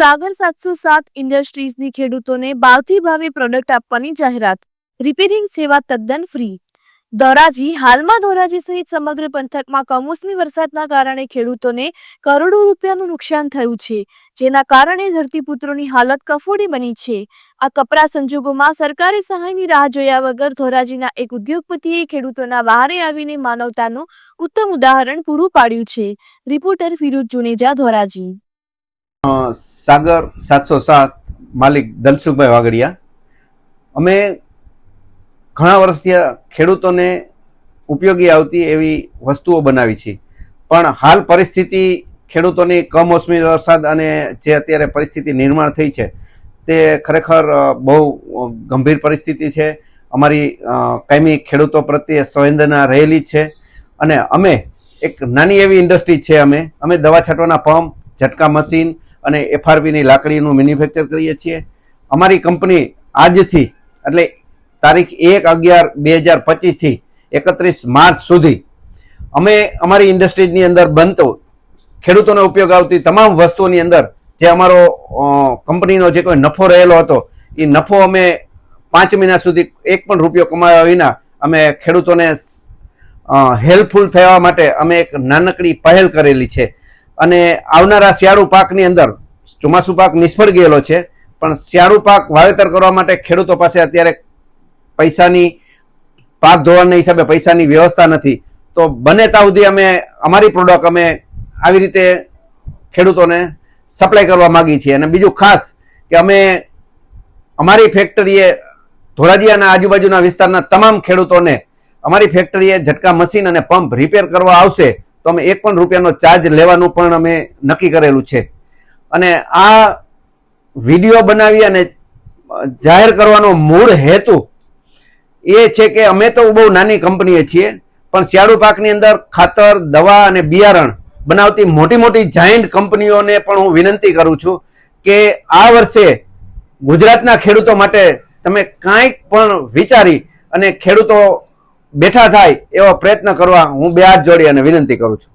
સાગર સાતસો સાત ઇન્ડસ્ટ્રીઝની ખેડૂતોને ભાવથી ભાવે પ્રોડક્ટ આપવાની જાહેરાત. રિપેરિંગ સેવા તદ્દન ફ્રી. ધોરાજી, હાલમાં ધોરાજી સહિત સમગ્ર પંથકમાં કમોસમી વરસાદના કારણે ખેડૂતોને કરોડો રૂપિયાનું નુકસાન થયું છે, જેના કારણે ધરતીપુત્રોની હાલત કફોડી બની છે. આ કપરા સંજોગોમાં સરકારી સહાયની રાહ જોયા વગર ધોરાજીના એક ઉદ્યોગપતિએ ખેડૂતોના વહારે આવીને માનવતાનું ઉત્તમ ઉદાહરણ પૂરું પાડ્યું છે. રિપોર્ટર ફિરોજ જુનેજા, ધોરાજી. સાગર સાતસો સાત માલિક દલસુખભાઈ વાગડિયા અમે ઘણા વર્ષથી ખેડૂતોને ઉપયોગી આવતી એવી વસ્તુઓ બનાવી છે. પણ હાલ પરિસ્થિતિ ખેડૂતોની કમોસમી વરસાદ અને જે અત્યારે પરિસ્થિતિ નિર્માણ થઈ છે, તે ખરેખર બહુ ગંભીર પરિસ્થિતિ છે. અમારી કાયમી ખેડૂતો પ્રત્યે સંવેદના રહેલી જ છે. અને અમે એક નાની એવી ઇન્ડસ્ટ્રી છે અમે. અમે દવા છાંટવાના પંપ, ઝટકા મશીન અને એફઆરપીની લાકડીનું મેન્યુફેક્ચર કરીએ છીએ. અમારી કંપની આજથી, એટલે તારીખ એક અગિયાર બે હજાર પચીસથી એકત્રીસ માર્ચ સુધી, અમે અમારી ઇન્ડસ્ટ્રીઝની અંદર બનતો, ખેડૂતોનો ઉપયોગ આવતી તમામ વસ્તુઓની અંદર જે અમારો કંપનીનો જે કોઈ નફો રહેલો હતો, એ નફો અમે પાંચ મહિના સુધી એક પણ રૂપિયો કમાયા વિના અમે ખેડૂતોને હેલ્પફુલ થવા માટે અમે એક નાનકડી પહેલ કરેલી છે. અને આવનારા શિયાળુ પાકની અંદર ચોમાસું પાક નિષ્ફળ ગયેલો છે, પણ શિયાળુ પાક વાવેતર કરવા માટે ખેડૂતો પાસે અત્યારે પૈસાની, પાક ધોવાણના હિસાબે પૈસાની વ્યવસ્થા નથી. તો બને ત્યાં સુધી અમે, અમારી પ્રોડક્ટ અમે આવી રીતે ખેડૂતોને સપ્લાય કરવા માંગી છીએ. અને બીજું ખાસ કે અમે, અમારી ફેક્ટરીએ ધોરાજી અને આજુબાજુના વિસ્તારના તમામ ખેડૂતોને, અમારી ફેક્ટરીએ ઝટકા મશીન અને પંપ રિપેર કરવા આવશે તો અમે એક પણ રૂપિયાનો ચાર્જ લેવાનું પણ અમે નક્કી કરેલું છે. અને આ વીડિયો બનાવી અને જાહેર કરવાનો મૂળ હેતુ એ છે કે અમે તો બહુ નાની કંપનીએ છીએ, પણ શિયાળુ પાકની અંદર ખાતર, દવા અને બિયારણ બનાવતી મોટી મોટી જાયન્ટ કંપનીઓને પણ હું વિનંતી કરું છું કે આ વર્ષે ગુજરાતના ખેડૂતો માટે તમે કાંઈક પણ વિચારી અને ખેડૂતો બેઠા થાય એવો પ્રયત્ન કરવા હું બે હાથ જોડી અને વિનંતી કરું છું.